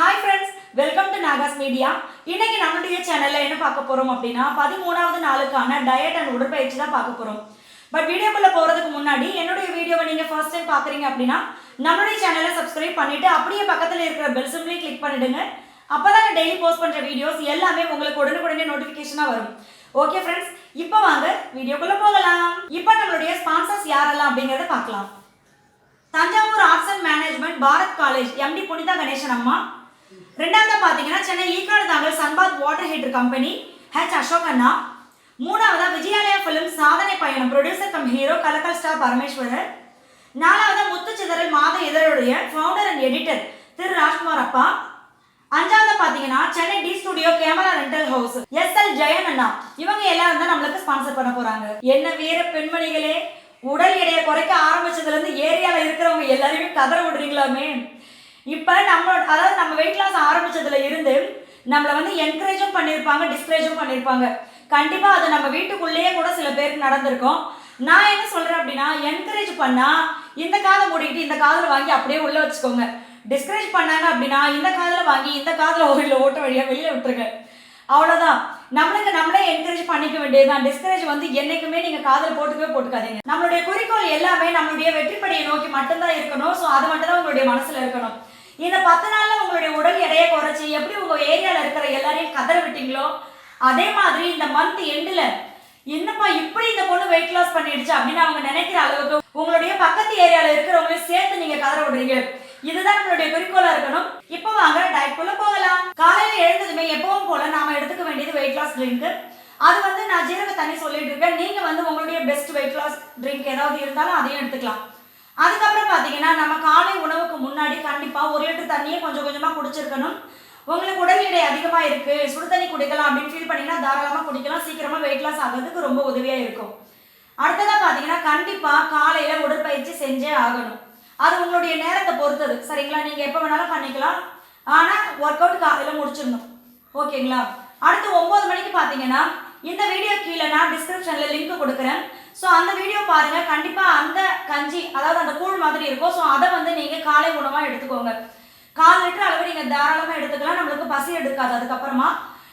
Hi friends welcome to Nagas media இன்னைக்கு நம்மளுடைய சேனல்ல என்ன பார்க்க போறோம் அப்படின்னா பதிமூணாவது நாளுக்கான டயட் அண்ட் உடற்பயிற்சி தான் பார்க்க போறோம். பட் வீடியோக்குள்ள போறதுக்கு முன்னாடி என்னுடைய வீடியோவை நீங்க ஃபர்ஸ்ட் டைம் பாக்குறீங்க அப்படின்னா நம்மளுடைய சேனலை சப்ஸ்கிரைப் பண்ணிட்டு அப்படியே பக்கத்துல இருக்கிற பெல் சிம்லையும் கிளிக் பண்ணிடுங்க. அப்பதான் நான் டெய்லி போஸ்ட் பண்ற வீடியோஸ் எல்லாமே உங்களுக்கு உடனுக்குடனே நோட்டிபிகேஷனா வரும். ஓகே ஃப்ரெண்ட்ஸ் இப்போ வாங்க வீடியோக்குள்ள போகலாம். இப்போ நம்மளுடைய ஸ்பான்சர்ஸ் யாரெல்லாம் அப்படிங்கறத பார்க்கலாம். Thanjavur arts and management Bharat college MD Punitha Ganesan அம்மா ரெண்டாவது பார்த்தீங்கன்னா Chennai Ekkattuthangal Sunbath water heater company H Ashok அண்ணா. மூணாவதா விஜயாலயா ஃபிலிம் சாதனை பயணம் producer cum hero Kalakkal star Parameswarar நாலாவதா முத்துச்சிதறல் மாத இதழுடைய founder and editor Thiru Rajkumar அப்பா. அஞ்சாவது பார்த்தீங்கன்னா Chennai D studio camera rental house S L Jayan அண்ணா. இவங்க எல்லாரும் தான் நம்மளுக்கு ஸ்பான்சர் பண்ண போறாங்க. என்ன வீர பெண்மணிகளே உடல் எடையை குறைக்க ஆரம்பிச்சதுல இருந்து ஏரியால இருக்கிறவங்க எல்லாரையுமே கதற விடுறீங்களாமே இப்போ நம்ம அதாவது நம்ம வெயிட் லாஸ் ஆரம்பித்ததுல இருந்து நம்மளை வந்து என்கரேஜும் பண்ணியிருப்பாங்க டிஸ்கரேஜும் பண்ணியிருப்பாங்க கண்டிப்பாக அது நம்ம வீட்டுக்குள்ளேயே கூட சில பேருக்கு நடந்திருக்கும். நான் என்ன சொல்கிறேன் அப்படின்னா என்கரேஜ் பண்ணால் இந்த காதை மூடிக்கிட்டு இந்த காதில் வாங்கி அப்படியே உள்ளே வச்சுக்கோங்க. டிஸ்கரேஜ் பண்ணாங்க அப்படின்னா இந்த காதில் வாங்கி இந்த காதில் ஓயில ஓட்ட வழியாக வெளியே விட்டுருங்க. அவ்வளோதான் நம்மளுக்கு நம்மளே என்கரேஜ் பண்ணிக்க வேண்டியதுதான். டிஸ்கரேஜ் வந்து என்னைக்குமே நீங்கள் காதல் போட்டுக்கவே போட்டுக்காதீங்க. நம்மளுடைய குறிக்கோள் எல்லாமே நம்மளுடைய வெற்றிப்படியை நோக்கி மட்டும்தான் இருக்கணும். ஸோ அது மட்டும் தான் உங்களுடைய மனசில் இருக்கணும். இந்த பத்து நாள்ல உங்களுடைய உடல் எடையை குறைச்சி எப்படி உங்க ஏரியால இருக்கிற எல்லாரையும் கதற விட்டீங்களோ அதே மாதிரி இந்த மந்த் எண்டில் என்னப்பா இப்படி இந்த பொண்ணு வெயிட் லாஸ் பண்ணிடுச்சு அப்படின்னு அவங்க நினைக்கிற அளவுக்கு உங்களுடைய பக்கத்து ஏரியால இருக்கிறவங்களையும் சேர்த்து நீங்க கதற விடுறீங்க. இதுதான் நம்மளுடைய குறிக்கோளா இருக்கணும். இப்போ வாங்க டயட் குள்ள போகலாம். காலையில எழுந்ததுமே எப்பவும் போல நாம எடுத்துக்க வேண்டியது வெயிட் லாஸ் ட்ரிங்க் அது வந்து நான் ஜீரக தண்ணி சொல்லிட்டு இருக்கேன். நீங்க வந்து உங்களுடைய பெஸ்ட் வெயிட் லாஸ் ட்ரிங்க் ஏதாவது இருந்தாலும் அதையும் எடுத்துக்கலாம். அதுக்கப்புறம் பார்த்தீங்கன்னா நம்ம காலை உணவுக்கு முன்னாடி கண்டிப்பாக ஒரு லிட்டர் தண்ணியை கொஞ்சம் கொஞ்சமாக குடிச்சிருக்கணும். உங்களுக்கு உடல் எடை அதிகமாக இருக்கு சுடு தண்ணி குடிக்கலாம் அப்படின்னு ஃபீல் பண்ணிங்கன்னா தாராளமாக குடிக்கலாம். சீக்கிரமாக வெயிட் லாஸ் ஆகிறதுக்கு ரொம்ப உதவியாக இருக்கும். அடுத்ததாக பார்த்தீங்கன்னா கண்டிப்பாக காலையில் உடற்பயிற்சி செஞ்சே ஆகணும். அது உங்களுடைய நேரத்தை பொறுத்தது. சரிங்களா? நீங்கள் எப்போ வேணாலும் பண்ணிக்கலாம். ஆனால் ஒர்க் அவுட் காலையில் முடிச்சிடணும். ஓகேங்களா அடுத்து ஒம்பது மணிக்கு பார்த்தீங்கன்னா இந்த வீடியோ கீழே நான் டிஸ்கிரிப்ஷனில் லிங்க் கொடுக்குறேன். ஸோ அந்த வீடியோ பாருங்க. கண்டிப்பாக அந்த கஞ்சி அதாவது அந்த கூழ் மாதிரி இருக்கும். ஸோ அதை வந்து நீங்கள் காலை உணவாக எடுத்துக்கோங்க. கால் லிட்டர் அளவு நீங்கள் தாராளமாக எடுத்துக்கலாம். நம்மளுக்கு பசி எடுக்காது. அதுக்கப்புறமா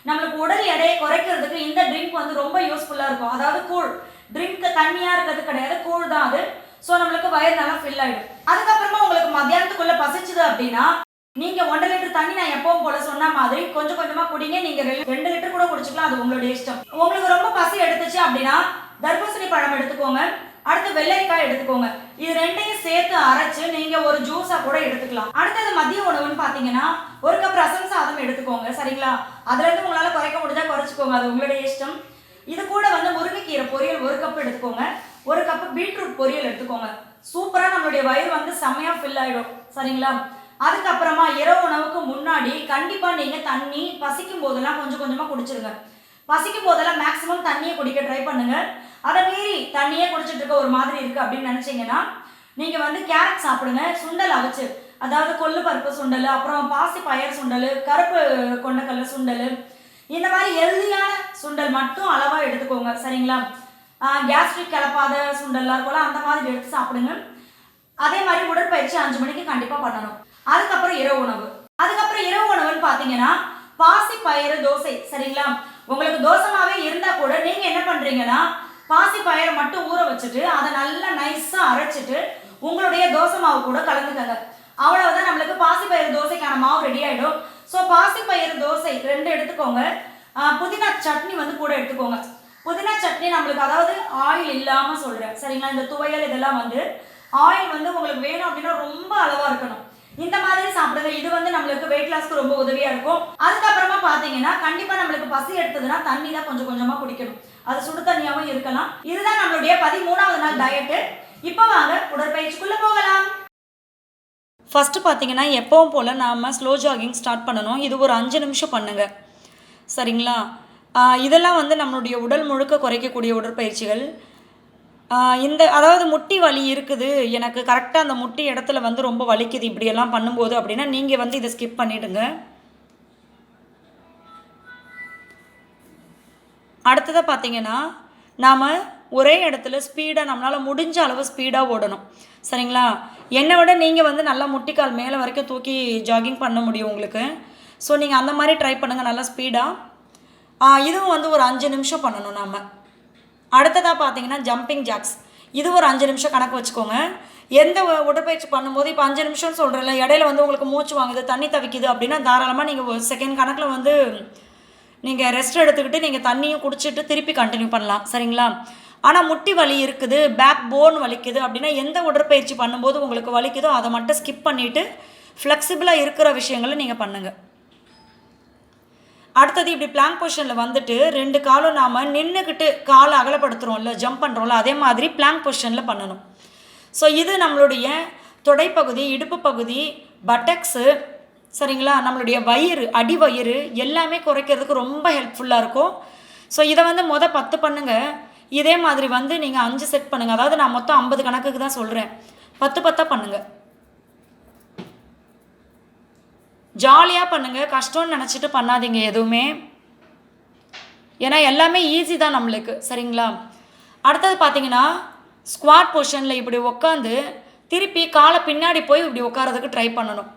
நம்மளுக்கு உடல் எடையை குறைக்கிறதுக்கு இந்த ட்ரிங்க் வந்து ரொம்ப யூஸ்ஃபுல்லாக இருக்கும். அதாவது கூழ். ட்ரிங்க் தண்ணியாக இருக்கிறது கிடையாது. கூழ் தான் அது. ஸோ நம்மளுக்கு வயிறு நல்லா ஃபில் ஆகிடும் அதுக்கப்புறமா உங்களுக்கு மத்தியானத்துக்குள்ளே பசிச்சுது அப்படின்னா நீங்கள் ஒன்றரை லிட்டர் தண்ணி நான் எப்பவும் போல சொன்ன மாதிரி கொஞ்சம் கொஞ்சமாக குடிங்க. நீங்கள் ரெ- ரெண்டு லிட்டர் கூட குடிச்சிக்கலாம். அது உங்களுடைய இஷ்டம். உங்களுக்கு ரொம்ப பசி எடுத்துச்சு அப்படின்னா தர்பூசணி பழம் எடுத்துக்கோங்க. அடுத்து வெள்ளரிக்காய் எடுத்துக்கோங்க. இது ரெண்டையும் சேர்த்து அரைச்சு நீங்க ஒரு ஜூஸா கூட எடுத்துக்கலாம். அடுத்தது மதிய உணவுன்னு பாத்தீங்கன்னா ஒரு கப் ரசம் சாதம் எடுத்துக்கோங்க. சரிங்களா? அதுல இருந்து உங்களால குறைக்க முடிஞ்சா குறைச்சிக்கோங்க. அது உங்களுடைய இஷ்டம். இது கூட வந்து முருங்கைக்கீரை பொரியல் ஒரு கப் எடுத்துக்கோங்க. ஒரு கப் பீட்ரூட் பொரியல் எடுத்துக்கோங்க. சூப்பரா நம்மளுடைய வயிறு வந்து செம்மையா ஃபில் ஆயிடும். சரிங்களா? அதுக்கப்புறமா இரவு உணவுக்கு முன்னாடி கண்டிப்பா நீங்க தண்ணி பசிக்கும் போதெல்லாம் கொஞ்சம் கொஞ்சமா குடிச்சிருங்க. பசிக்கும் போதெல்லாம் மேக்ஸிமம் தண்ணியை குடிக்க ட்ரை பண்ணுங்க. அதை மீறி தண்ணியே குடிச்சிட்டு இருக்க ஒரு மாதிரி இருக்கு அப்படின்னு நினைச்சீங்கன்னா நீங்க வந்து கேரட் சாப்பிடுங்க சுண்டல் அவிச்சு. அதாவது கொள்ளு பருப்பு சுண்டல் அப்புறம் பாசி பயர் சுண்டல் கருப்பு கொண்டக்கல்ல சுண்டல். இந்த மாதிரி ஹெல்தியான சுண்டல் மட்டும் அளவா எடுத்துக்கோங்க சரிங்களா? கேஸ்ட்ரிக் கலப்பாத சுண்டல்லாம் இருக்கலாம் அந்த மாதிரி எடுத்து சாப்பிடுங்க. அதே மாதிரி உடற்பயிற்சி அஞ்சு மணிக்கு கண்டிப்பா பண்ணணும். அதுக்கப்புறம் இரவு உணவு. அதுக்கப்புறம் இரவு உணவுன்னு பாத்தீங்கன்னா பாசி பயிறு தோசை சரிங்களா? உங்களுக்கு தோசமாவே இருந்தா கூட நீங்க என்ன பண்றீங்கன்னா பாசி பயிரை மட்டும் ஊற வச்சுட்டு அதை நல்லா நைஸாக அரைச்சிட்டு உங்களுடைய தோசை மாவு கூட கலந்துக்கங்க. அவ்வளவுதான் நம்மளுக்கு பாசி தோசைக்கான மாவு ரெடி ஆகிடும் ஸோ பாசி தோசை ரெண்டு எடுத்துக்கோங்க. புதினா சட்னி வந்து கூட எடுத்துக்கோங்க. புதினா சட்னி நம்மளுக்கு அதாவது ஆயில் இல்லாமல் சொல்கிறேன் சரிங்களா? இந்த துவையல் இதெல்லாம் வந்து ஆயில் வந்து உங்களுக்கு வேணும் அப்படின்னா ரொம்ப அளவாக இருக்கணும். இந்த மாதிரி சாப்பிடுங்க. இது வந்து நம்மளுக்கு வெயிட் லாஸ்க்கு ரொம்ப உதவியாக இருக்கும். அதுக்கப்புறமா பார்த்தீங்கன்னா கண்டிப்பாக நம்மளுக்கு பசி எடுத்ததுன்னா தண்ணி தான் கொஞ்சம் கொஞ்சமாக குடிக்கணும். அது சுடு தண்ணியாவும் இருக்கலாம். இதுதான் நம்மளுடைய பதிமூணாவது நாள் டயட்டு இப்போ வாங்க உடற்பயிற்சிக்குள்ள போகலாம். ஃபஸ்ட்டு பார்த்தீங்கன்னா எப்பவும் போல் நாம் ஸ்லோ ஜாகிங் ஸ்டார்ட் பண்ணணும். இது ஒரு அஞ்சு நிமிஷம் பண்ணுங்க. சரிங்களா? இதெல்லாம் வந்து நம்மளுடைய உடல் முழுக்க குறைக்கக்கூடிய உடற்பயிற்சிகள். இந்த அதாவது முட்டி வலி இருக்குது. எனக்கு கரெக்டாக அந்த முட்டி இடத்துல வந்து ரொம்ப வலிக்குது. இப்படியெல்லாம் பண்ணும்போது அப்படின்னா நீங்கள் வந்து இதை ஸ்கிப் பண்ணிவிடுங்க அடுத்ததாக பார்த்தீங்கன்னா நாம் ஒரே இடத்துல ஸ்பீடாக நம்மளால் முடிஞ்ச அளவு ஸ்பீடாக ஓடணும். சரிங்களா? என்னை விட நீங்கள் வந்து நல்லா முட்டிக்கால் மேலே வரைக்கும் தூக்கி ஜாகிங் பண்ண முடியும் உங்களுக்கு. ஸோ நீங்கள் அந்த மாதிரி ட்ரை பண்ணுங்கள் நல்லா ஸ்பீடாக இதுவும் வந்து ஒரு அஞ்சு நிமிஷம் பண்ணணும் நாம். அடுத்ததாக பார்த்தீங்கன்னா ஜம்பிங் ஜாக்ஸ் இது ஒரு அஞ்சு நிமிஷம் கணக்கு வச்சுக்கோங்க. எந்த உடற்பயிற்சி பண்ணும்போது இப்போ அஞ்சு நிமிஷம்னு சொல்கிறேன்ல இடையில வந்து உங்களுக்கு மூச்சு வாங்குது தண்ணி தவிக்குது அப்படின்னா தாராளமாக நீங்கள் செகண்ட் கணக்கில் வந்து நீங்கள் ரெஸ்ட் எடுத்துக்கிட்டு நீங்கள் தண்ணியும் குடிச்சிட்டு திருப்பி கண்டினியூ பண்ணலாம் சரிங்களா? ஆனால் முட்டி வலி இருக்குது பேக் போன் வலிக்குது அப்படின்னா எந்த உடற்பயிற்சி பண்ணும்போது உங்களுக்கு வலிக்குதோ அதை மட்டும் ஸ்கிப் பண்ணிவிட்டு ஃப்ளெக்சிபிளாக இருக்கிற விஷயங்களை நீங்கள் பண்ணுங்கள் அடுத்தது இப்படி பிளாங்க் பொசிஷனில் வந்துட்டு ரெண்டு காலும் நாம் நின்றுக்கிட்டு காலை அகலப்படுத்துகிறோம்ல ஜம்ப் பண்ணுறோம்ல அதே மாதிரி பிளாங்க் பொசிஷனில் பண்ணணும். ஸோ இது நம்மளுடைய தொடைப்பகுதி இடுப்பு பகுதி பட்டக்ஸு சரிங்களா? நம்மளுடைய வயிறு அடி வயிறு எல்லாமே குறைக்கிறதுக்கு ரொம்ப ஹெல்ப்ஃபுல்லாக இருக்கும். ஸோ இதை வந்து மொதல் பத்து பண்ணுங்கள் இதே மாதிரி வந்து நீங்கள் அஞ்சு செட் பண்ணுங்கள் அதாவது நான் மொத்தம் ஐம்பது கணக்குக்கு தான் சொல்கிறேன் பத்து பத்தாக பண்ணுங்கள் ஜாலியாக பண்ணுங்கள் கஷ்டம்னு நினச்சிட்டு பண்ணாதீங்க எதுவுமே. ஏன்னா எல்லாமே ஈஸி தான் நம்மளுக்கு. சரிங்களா? அடுத்தது பார்த்தீங்கன்னா ஸ்குவாட் பொசிஷனில் இப்படி உட்காந்து திருப்பி காலை பின்னாடி போய் இப்படி உட்காரதுக்கு ட்ரை பண்ணணும்.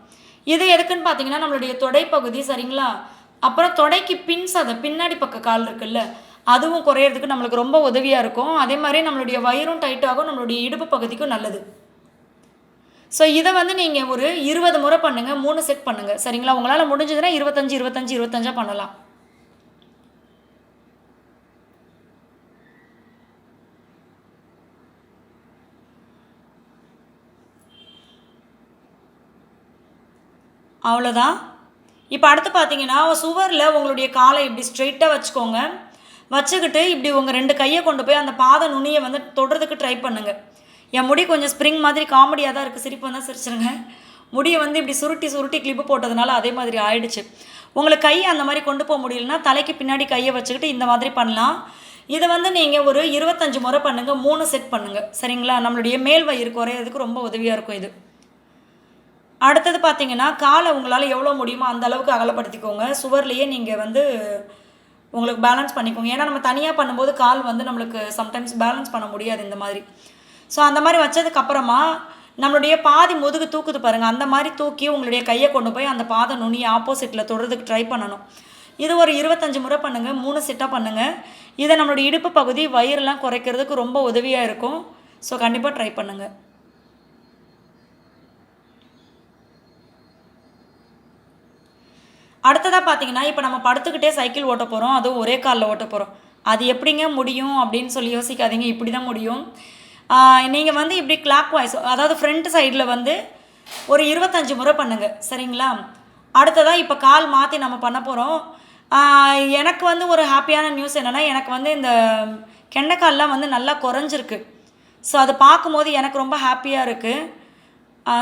இது எதுக்குன்னு பார்த்தீங்கன்னா நம்மளுடைய தொடைப்பகுதி சரிங்களா? அப்புறம் தொடைக்கு பின் சதை பின்னாடி பக்க கால் இருக்குல்ல அதுவும் குறையிறதுக்கு நம்மளுக்கு ரொம்ப உதவியாக இருக்கும். அதே மாதிரி நம்மளுடைய வயிறும் டைட் ஆகும் நம்மளுடைய இடுப்பு பகுதிக்கும் நல்லது. ஸோ இதை வந்து நீங்கள் ஒரு இருபது முறை பண்ணுங்கள் மூணு செட் பண்ணுங்கள் சரிங்களா? உங்களால் முடிஞ்சதுன்னா இருபத்தஞ்சு இருபத்தஞ்சு இருபத்தஞ்சா பண்ணலாம். அவ்வளோதான் இப்போ அடுத்து பார்த்தீங்கன்னா சுவரில் உங்களுடைய காலை இப்படி ஸ்ட்ரெயிட்டாக வச்சுக்கோங்க. வச்சுக்கிட்டு இப்படி உங்கள் ரெண்டு கையை கொண்டு போய் அந்த பாத நுனியை வந்து தொடுறதுக்கு ட்ரை பண்ணுங்கள் என் முடி கொஞ்சம் ஸ்ப்ரிங் மாதிரி காமெடியாக தான் இருக்குது சிரிப்பு தான் சிரிச்சிருங்க. முடியை வந்து இப்படி சுருட்டி சுருட்டி கிளிப்பு போட்டதுனால அதே மாதிரி ஆயிடுச்சு. உங்களுக்கு கை அந்த மாதிரி கொண்டு போக முடியலன்னா தலைக்கு பின்னாடி கையை வச்சுக்கிட்டு இந்த மாதிரி பண்ணலாம். இதை வந்து நீங்கள் ஒரு இருபத்தஞ்சு முறை பண்ணுங்கள் மூணு செட் பண்ணுங்கள் சரிங்களா? நம்மளுடைய மேல் வயிறு குறையிறதுக்கு ரொம்ப உதவியாக இருக்கும் இது. அடுத்தது பார்த்தீங்கன்னா காலை உங்களால் எவ்வளோ முடியுமோ அந்த அளவுக்கு அகலப்படுத்திக்கோங்க. சுவர்லேயே நீங்கள் வந்து உங்களுக்கு பேலன்ஸ் பண்ணிக்கோங்க. ஏன்னா நம்ம தனியாக பண்ணும்போது கால் வந்து நம்மளுக்கு சம்டைம்ஸ் பேலன்ஸ் பண்ண முடியாது இந்த மாதிரி. ஸோ அந்த மாதிரி வச்சதுக்கப்புறமா நம்மளுடைய பாதி முதுகு தூக்குது பாருங்கள் அந்த மாதிரி தூக்கி உங்களுடைய கையை கொண்டு போய் அந்த பாதை நுனி ஆப்போசிட்டில் தொடுறதுக்கு ட்ரை பண்ணணும். இது ஒரு இருபத்தஞ்சு முறை பண்ணுங்கள் மூணு செட்டாக பண்ணுங்கள் இதை நம்மளுடைய இடுப்பு பகுதி வயிறுலாம் குறைக்கிறதுக்கு ரொம்ப உதவியாக இருக்கும். ஸோ கண்டிப்பாக ட்ரை பண்ணுங்கள் அடுத்ததாக பார்த்தீங்கன்னா இப்போ நம்ம படுத்துக்கிட்டே சைக்கிள் ஓட்ட போகிறோம் அதுவும் ஒரே காலில் ஓட்ட போகிறோம் அது எப்படிங்க முடியும் அப்படின்னு சொல்லி யோசிக்காதீங்க. இப்படி தான் முடியும் நீங்கள் வந்து இப்படி கிளாக் வாய்ஸ் அதாவது ஃப்ரண்ட் சைடில் வந்து ஒரு இருபத்தஞ்சு முறை பண்ணுங்கள் சரிங்களா? அடுத்ததாக இப்போ கால் மாற்றி நம்ம பண்ண போகிறோம் எனக்கு வந்து ஒரு ஹாப்பியான நியூஸ் என்னென்னா எனக்கு வந்து இந்த கெண்டைக்கால்லாம் வந்து நல்லா குறைஞ்சிருக்கு. ஸோ அதை பார்க்கும்போது எனக்கு ரொம்ப ஹாப்பியாக இருக்குது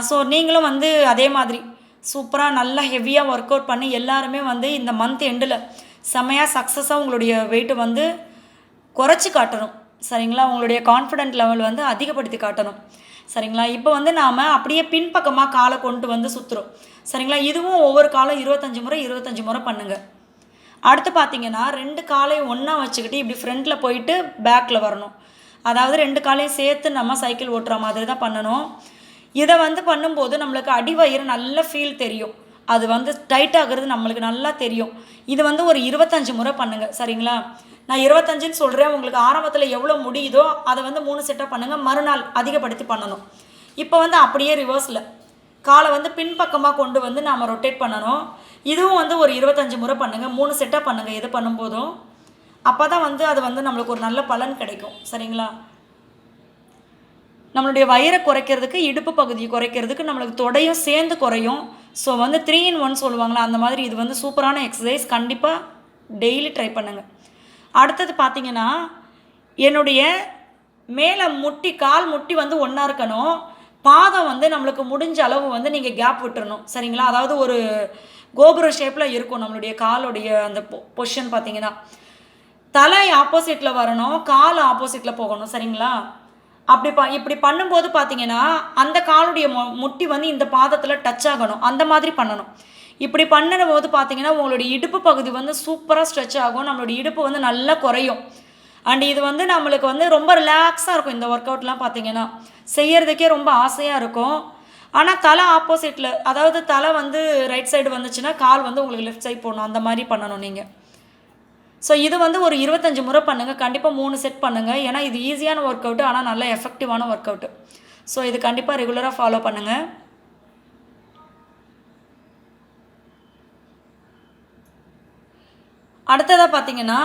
ஸோ நீங்களும் வந்து அதே மாதிரி சூப்பராக நல்லா ஹெவியாக ஒர்க் அவுட் பண்ணி எல்லாருமே வந்து இந்த மந்த் எண்டில் செம்மையாக சக்ஸஸாக உங்களுடைய வெயிட்டை வந்து குறைச்சி காட்டணும். சரிங்களா? உங்களுடைய கான்ஃபிடென்ட் லெவல் வந்து அதிகப்படுத்தி காட்டணும். சரிங்களா? இப்போ வந்து நாம் அப்படியே பின்பக்கமாக காலை கொண்டு வந்து சுற்றுறோம் சரிங்களா? இதுவும் ஒவ்வொரு காலம் இருபத்தஞ்சி முறை இருபத்தஞ்சி முறை பண்ணுங்கள் அடுத்து பார்த்தீங்கன்னா ரெண்டு காலையும் ஒன்றா வச்சுக்கிட்டு இப்படி ஃப்ரண்ட்டில் போயிட்டு பேக்கில் வரணும். அதாவது ரெண்டு காலையும் சேர்த்து நம்ம சைக்கிள் ஓட்டுற மாதிரி தான் பண்ணணும். இதை வந்து பண்ணும்போது நம்மளுக்கு அடிவயிறு நல்ல ஃபீல் தெரியும். அது வந்து டைட் ஆகிறது நம்மளுக்கு நல்லா தெரியும். இது வந்து ஒரு இருபத்தஞ்சு முறை பண்ணுங்கள் சரிங்களா? நான் இருபத்தஞ்சுன்னு சொல்கிறேன் உங்களுக்கு ஆரம்பத்தில் எவ்வளோ முடியுதோ அதை வந்து மூணு செட்டாக பண்ணுங்கள் மறுநாள் அதிகப்படுத்தி பண்ணணும். இப்போ வந்து அப்படியே ரிவர்ஸில் காலை வந்து பின்பக்கமாக கொண்டு வந்து நாம் ரொட்டேட் பண்ணணும். இதுவும் வந்து ஒரு இருபத்தஞ்சு முறை பண்ணுங்கள் மூணு செட்டாக பண்ணுங்கள் எது பண்ணும்போதும். அப்போ தான் வந்து அது வந்து நம்மளுக்கு ஒரு நல்ல பலன் கிடைக்கும் சரிங்களா? நம்மளுடைய வயிறை குறைக்கிறதுக்கு இடுப்பு பகுதியை குறைக்கிறதுக்கு நம்மளுக்கு தொடையும் சேர்ந்து குறையும். ஸோ வந்து த்ரீ இன் ஒன் சொல்லுவாங்களா அந்த மாதிரி இது வந்து சூப்பரான எக்ஸசைஸ் கண்டிப்பாக டெய்லி ட்ரை பண்ணுங்கள் அடுத்தது பார்த்தீங்கன்னா என்னுடைய மேலே முட்டி கால் முட்டி வந்து ஒன்றா இருக்கணும். பாதம் வந்து நம்மளுக்கு முடிஞ்ச அளவு வந்து நீங்கள் கேப் விட்டுறணும். சரிங்களா? அதாவது ஒரு கோபுர ஷேப்பில் இருக்கும் நம்மளுடைய காலுடைய அந்த பொ பொஷன் பார்த்தீங்கன்னா தலை ஆப்போசிட்டில் வரணும் கால் ஆப்போசிட்டில் போகணும். சரிங்களா? அப்படி ப இப்படி பண்ணும்போது பார்த்தீங்கன்னா அந்த காலுடைய மு முட்டி வந்து இந்த பாதத்தில் டச் ஆகணும். அந்த மாதிரி பண்ணணும். இப்படி பண்ணும் போது பார்த்தீங்கன்னா உங்களுடைய இடுப்பு பகுதி வந்து சூப்பராக ஸ்ட்ரெச் ஆகும். நம்மளுடைய இடுப்பு வந்து நல்லா குறையும். அண்ட் இது வந்து நம்மளுக்கு வந்து ரொம்ப ரிலாக்ஸாக இருக்கும். இந்த ஒர்க் அவுட்லாம் பார்த்தீங்கன்னா செய்கிறதுக்கே ரொம்ப ஆசையாக இருக்கும். ஆனால் தலை ஆப்போசிட்டில் அதாவது தலை வந்து ரைட் சைடு வந்துச்சுன்னா கால் வந்து உங்களுக்கு லெஃப்ட் சைடு போடணும். அந்த மாதிரி பண்ணணும் நீங்கள் ஸோ இது வந்து ஒரு இருபத்தஞ்சி முறை பண்ணுங்கள் கண்டிப்பாக மூணு செட் பண்ணுங்கள் ஏன்னா இது ஈஸியான ஒர்க் அவுட்டு ஆனால் நல்ல எஃபெக்டிவான ஒர்க் அவுட்டு ஸோ இது கண்டிப்பாக ரெகுலராக ஃபாலோ பண்ணுங்கள் அடுத்ததாக பார்த்தீங்கன்னா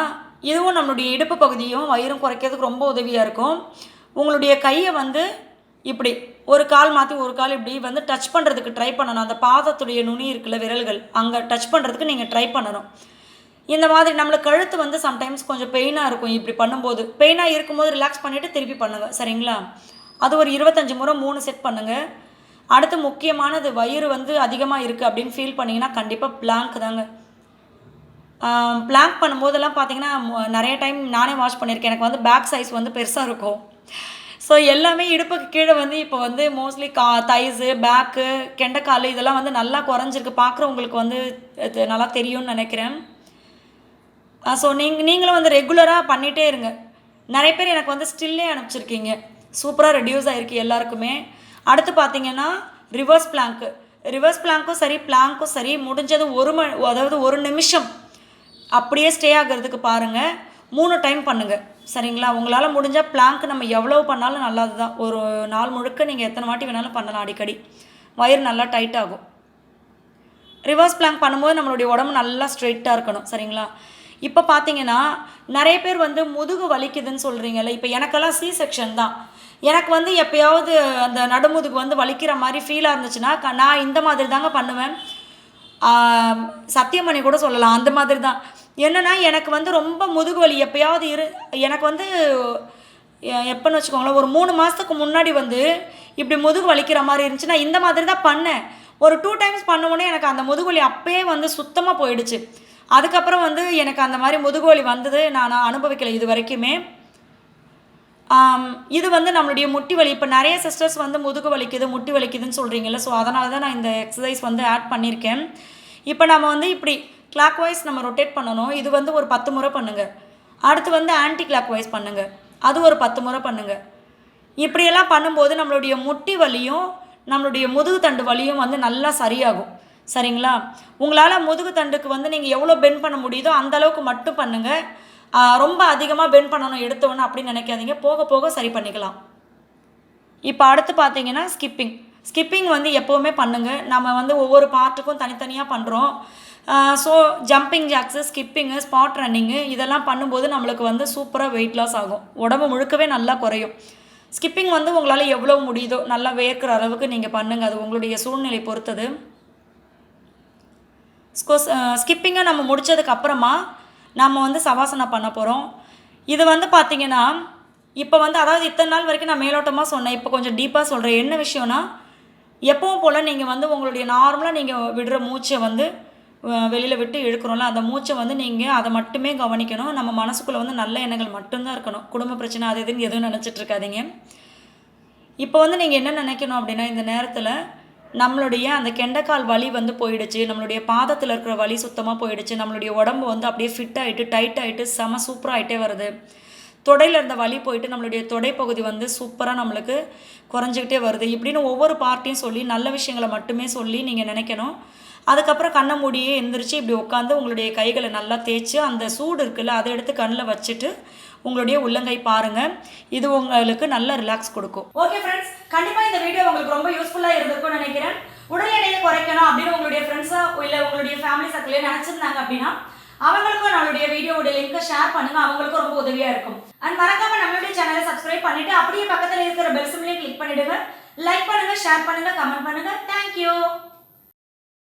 இதுவும் நம்மளுடைய இடுப்பு பகுதியும் வயிறும் குறைக்கிறதுக்கு ரொம்ப உதவியாக இருக்கும். உங்களுடைய கையை வந்து இப்படி ஒரு கால் மாற்றி ஒரு கால் இப்படி வந்து டச் பண்ணுறதுக்கு ட்ரை பண்ணணும். அந்த பாதத்துடைய நுனி இருக்குல்ல விரல்கள் அங்கே டச் பண்ணுறதுக்கு நீங்கள் ட்ரை பண்ணணும். இந்த மாதிரி நம்மளுக்கு கழுத்து வந்து சம்டைம்ஸ் கொஞ்சம் பெயினாக இருக்கும். இப்படி பண்ணும்போது பெயினாக இருக்கும்போது ரிலாக்ஸ் பண்ணிவிட்டு திருப்பி பண்ணுங்கள் சரிங்களா? அது ஒரு இருபத்தஞ்சி முறை மூணு செட் பண்ணுங்கள் அடுத்து முக்கியமானது வயிறு வந்து அதிகமாக இருக்குது அப்படின்னு ஃபீல் பண்ணிங்கன்னா கண்டிப்பாக பிளாங்க் தாங்க. பிளாங்க் பண்ணும்போதெல்லாம் பார்த்தீங்கன்னா நிறைய டைம் நானே வாஷ் பண்ணியிருக்கேன் எனக்கு வந்து பேக் சைஸ் வந்து பெருசாக இருக்கும். ஸோ எல்லாமே இடுப்புக்கு கீழே வந்து இப்போ வந்து மோஸ்ட்லி கா தைஸு பேக்கு கெண்டைக்கால் இதெல்லாம் வந்து நல்லா குறைஞ்சிருக்கு. பார்க்குறவங்களுக்கு வந்து நல்லா தெரியும்னு நினைக்கிறேன். ஸோ நீங்கள் நீங்களும் வந்து ரெகுலராக பண்ணிகிட்டே இருங்க. நிறைய பேர் எனக்கு வந்து ஸ்டில்லே அனுப்பிச்சிருக்கீங்க. சூப்பராக ரெடியூஸ் ஆகிருக்கு எல்லாருக்குமே. அடுத்து பார்த்தீங்கன்னா ரிவர்ஸ் பிளாங்க்கு ரிவர்ஸ் பிளாங்க்கும் சரி பிளாங்க்கும் சரி முடிஞ்சது ஒரு ம அதாவது ஒரு நிமிஷம் அப்படியே ஸ்டே ஆகிறதுக்கு பாருங்கள் மூணு டைம் பண்ணுங்கள் சரிங்களா? உங்களால் முடிஞ்சால் பிளாங்க் நம்ம எவ்வளோ பண்ணாலும் நல்லது தான் ஒரு நாள் முழுக்க நீங்கள் எத்தனை வாட்டி வேணாலும் பண்ணலாம் அடிக்கடி. வயிறு நல்லா டைட் ஆகும். ரிவர்ஸ் பிளாங்க் பண்ணும்போது நம்மளுடைய உடம்பு நல்லா ஸ்ட்ரெயிட்டாக இருக்கணும். சரிங்களா? இப்போ பார்த்தீங்கன்னா நிறைய பேர் வந்து முதுகு வலிக்குதுன்னு சொல்கிறீங்கல்ல இப்போ எனக்கெல்லாம் சி செக்ஷன் தான். எனக்கு வந்து எப்பயாவது அந்த நடுமுதுகு வந்து வலிக்கிற மாதிரி ஃபீலாக இருந்துச்சுன்னா நான் இந்த மாதிரி தாங்க பண்ணுவேன். சத்தியமணி கூட சொல்லலாம் அந்த மாதிரி தான். என்னன்னா எனக்கு வந்து ரொம்ப முதுகு வலி எப்பயாவது இரு எனக்கு வந்து எப்போன்னு வச்சுக்கோங்களேன் ஒரு மூணு மாதத்துக்கு முன்னாடி வந்து இப்படி முதுகு வலிக்கிற மாதிரி இருந்துச்சு நான் இந்த மாதிரி தான் பண்ணேன். ஒரு டூ டைம்ஸ் பண்ண எனக்கு அந்த முதுகு வலி அப்பயே வந்து சுத்தமாக போயிடுச்சு. அதுக்கப்புறம் வந்து எனக்கு அந்த மாதிரி முதுகு வலி வந்தது. நான் அனுபவிக்கலை இது வரைக்குமே. இது வந்து நம்மளுடைய முட்டி வலி. இப்போ நிறைய சிஸ்டர்ஸ் வந்து முதுகு வலிக்குது முட்டி வலிக்குதுன்னு சொல்கிறீங்கல்ல ஸோ அதனால தான் நான் இந்த எக்ஸசைஸ் வந்து ஆட் பண்ணியிருக்கேன். இப்போ நம்ம வந்து இப்படி கிளாக் வைஸ் நம்ம ரொட்டேட் பண்ணணும். இது வந்து ஒரு பத்து முறை பண்ணுங்கள் அடுத்து வந்து ஆன்டி கிளாக் வைஸ் பண்ணுங்கள் அது ஒரு பத்து முறை பண்ணுங்கள் இப்படியெல்லாம் பண்ணும்போது நம்மளுடைய முட்டி வலியும் நம்மளுடைய முதுகு தண்டு வலியும் வந்து நல்லா சரியாகும். சரிங்களா? உங்களால் முதுகு தண்டுக்கு வந்து நீங்கள் எவ்வளோ பெண்ட் பண்ண முடியுதோ அந்த அளவுக்கு மட்டும் பண்ணுங்கள் ரொம்ப அதிகமாக பெண்ட் பண்ணணும் எடுத்தவொன்னு அப்படின்னு நினைக்காதீங்க. போக போக சரி பண்ணிக்கலாம். இப்போ அடுத்து பார்த்தீங்கன்னா ஸ்கிப்பிங் ஸ்கிப்பிங் வந்து எப்போவுமே பண்ணுங்கள் நம்ம வந்து ஒவ்வொரு பார்ட்டுக்கும் தனித்தனியாக பண்ணுறோம் so jumping jacks skipping spot running இதெல்லாம் பண்ணும்போது நம்மளுக்கு வந்து சூப்பராக வெயிட் லாஸ் ஆகும். உடம்பு முழுக்கவே நல்லா குறையும். ஸ்கிப்பிங் வந்து உங்களால் எவ்வளோ முடியுதோ நல்லா வேர்க்கிற அளவுக்கு நீங்கள் பண்ணுங்கள் அது உங்களுடைய சூழ்நிலை பொறுத்தது. ஸ்கோஸ் ஸ்கிப்பிங்கை uh, நம்ம முடிச்சதுக்கு அப்புறமா நம்ம வந்து சவாசனை பண்ண போகிறோம் இது வந்து பார்த்தீங்கன்னா இப்போ வந்து அதாவது இத்தனை நாள் வரைக்கும் நான் மேலோட்டமாக சொன்னேன். இப்போ கொஞ்சம் டீப்பாக சொல்கிறேன் என்ன விஷயம்னா எப்பவும் போல் நீங்கள் வந்து உங்களுடைய நார்மலாக நீங்கள் விடுற மூச்சை வந்து வெளியில் விட்டு இழுக்கிறோம்ல அந்த மூச்சை வந்து நீங்கள் அதை மட்டுமே கவனிக்கணும். நம்ம மனசுக்குள்ளே வந்து நல்ல எண்ணங்கள் மட்டும்தான் இருக்கணும். குடும்ப பிரச்சனை அது இதுன்னு எதுவும் நினச்சிட்டு இருக்காதீங்க. இப்போ வந்து நீங்கள் என்ன நினைக்கணும் அப்படின்னா இந்த நேரத்தில் நம்மளுடைய அந்த கெண்டைக்கால் வலி வந்து போயிடுச்சு நம்மளுடைய பாதத்தில் இருக்கிற வலி சுத்தமாக போயிடுச்சு நம்மளுடைய உடம்பு வந்து அப்படியே ஃபிட் ஆகிட்டு டைட் ஆகிட்டு செம சூப்பராக ஆகிட்டே வருது. தொடையில் இருந்த வலி போயிட்டு நம்மளுடைய தொடை பகுதி வந்து சூப்பராக நம்மளுக்கு குறைஞ்சிக்கிட்டே வருது. இப்படின்னு ஒவ்வொரு பார்ட்டியும் சொல்லி நல்ல விஷயங்களை மட்டுமே சொல்லி நீங்கள் நினைக்கணும். அதுக்கப்புறம் கண்ணை மூடியே எந்திரிச்சு இப்படி உட்காந்து உங்களுடைய கைகளை நல்லா தேய்ச்சி அந்த சூடு இருக்குல்ல அதை எடுத்து கண்ணில் வச்சுட்டு உங்களுடைய உள்ளங்கை பாருங்க. இது உங்களுக்கு நல்ல ரிலாக்ஸ் கொடுக்கும். ஓகே ஃப்ரெண்ட்ஸ் கண்டிப்பாக இந்த வீடியோ உங்களுக்கு ரொம்ப யூஸ்ஃபுல்லாக இருந்திருக்கும்னு நினைக்கிறேன். உடல் எடையை குறைக்கணும் அப்படின்னு உங்களுடைய ஃப்ரெண்ட்ஸோ இல்லை உங்களுடைய ஃபேமிலி சர்க்கிளே நினச்சிருந்தாங்க அப்படின்னா அவங்களுக்கும் நம்மளுடைய வீடியோவோட லிங்கை ஷேர் பண்ணுங்க. அவங்களுக்கும் ரொம்ப உதவியா இருக்கும். அண்ட் மறக்காம நம்மளுடைய சேனலை சப்ஸ்கிரைப் பண்ணிட்டு அப்படியே பக்கத்துல இருக்கிற பெல் சிம்லையும் கிளிக் பண்ணிடுங்க. லைக் பண்ணுங்க ஷேர் பண்ணுங்க கமெண்ட் பண்ணுங்க. Thank you